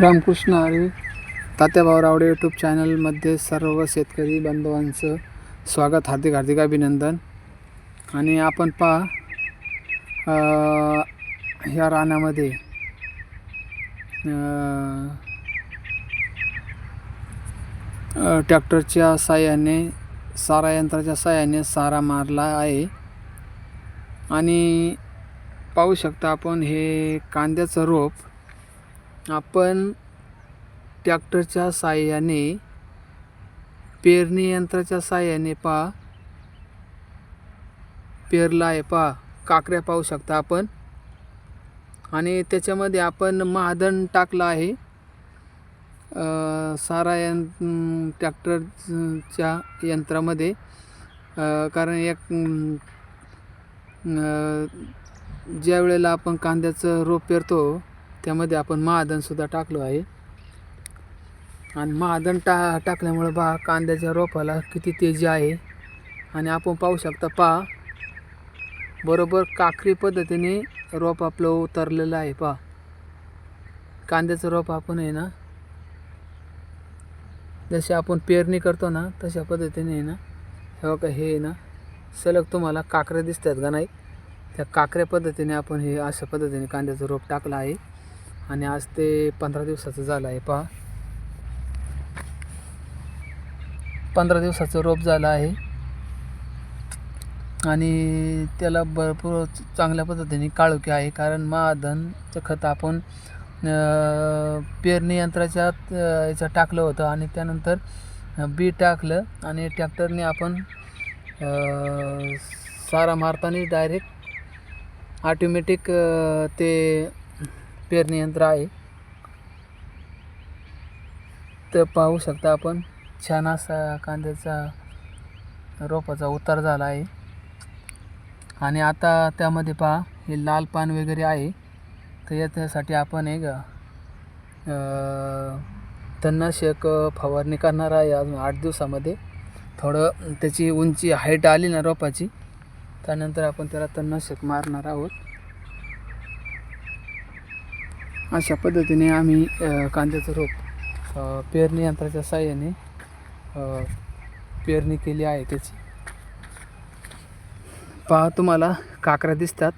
Ramakrishna Hari Tatyabhau Rawade YouTube चॅनलमध्ये सर्व शेतकरी बांधवांचं स्वागत हार्दिक हार्दिक अभिनंदन. आणि आपण पहा ह्या रानामध्ये ट्रॅक्टरच्या साह्याने सारा यंत्राच्या साह्याने सारा मारला आहे. आणि पाहू शकता आपण हे कांद्याचं रोप आपण ट्रॅक्टरच्या साहाय्याने पेरणी यंत्राच्या साहाय्याने पा पेरला आहे पा काकऱ्या पाहू शकता आपण. आणि त्याच्यामध्ये आपण महादन टाकलं आहे. सारा यं ट्रॅक्टरच्या यंत्रामध्ये. कारण एक ज्या वेळेला आपण कांद्याचं रोप पेरतो त्यामध्ये आपण महादनसुद्धा टाकलो आहे. आणि महादन टा टाकल्यामुळं पहा कांद्याच्या रोपाला किती तेजी आहे. आणि आपण पाहू शकता पहा बरोबर काकरी पद्धतीने रोप आपलं उतरलेलं आहे पहा. कांद्याचं रोप आपण आहे ना जसे आपण पेरणी करतो ना तशा पद्धतीने आहे ना हे का हे आहे ना सलग तुम्हाला काकऱ्या दिसतात का नाही? त्या काकऱ्या पद्धतीने आपण हे अशा पद्धतीने कांद्याचं रोप टाकलं आहे. आणि आज ते पंधरा दिवसाचं झालं आहे पहा. पंधरा दिवसाचं रोप झालं आहे. आणि त्याला भरपूर चांगल्या पद्धतीने काळोखी आहे कारण महाधनचं खत आपण पेरणी यंत्राच्या याचं टाकलं होतं आणि त्यानंतर बी टाकलं आणि ट्रॅक्टरने आपण सारा मारताना डायरेक्ट ऑटोमॅटिक ते पेरणी यंत्र आहे. तर पाहू शकता आपण छान असा कांद्याचा रोपाचा उतार झाला आहे. आणि आता त्यामध्ये पहा हे लाल पान वगैरे आहे. तर याच्यासाठी आपण एक तन्नाशक तणनाशक फवारणी करणार आहे अजून आठ दिवसामध्ये. थोडं त्याची उंची हाईट आली ना रोपाची त्यानंतर आपण त्याला तणनाशक मारणार आहोत. अशा पद्धतीने आम्ही कांद्याचं रोप पेरणी यंत्राच्या साहाय्याने पेरणी केली आहे त्याची. पहा तुम्हाला काकऱ्या दिसतात.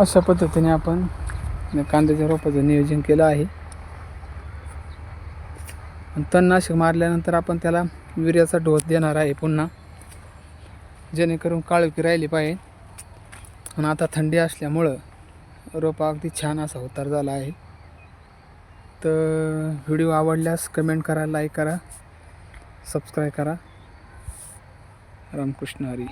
अशा पद्धतीने आपण कांद्याच्या रोपाचं नियोजन केलं आहे. तणनाशक मारल्यानंतर आपण त्याला युरियाचा डोस देणार आहे पुन्हा. जेणेकरून काळोखी राहिली पाहिजे. आणि आता थंडी असल्यामुळं रोपा अगदी छान असा उतार झाला आहे. तर व्हिडिओ आवडल्यास कमेंट करा लाईक करा सबस्क्राईब करा. रामकृष्ण हरी.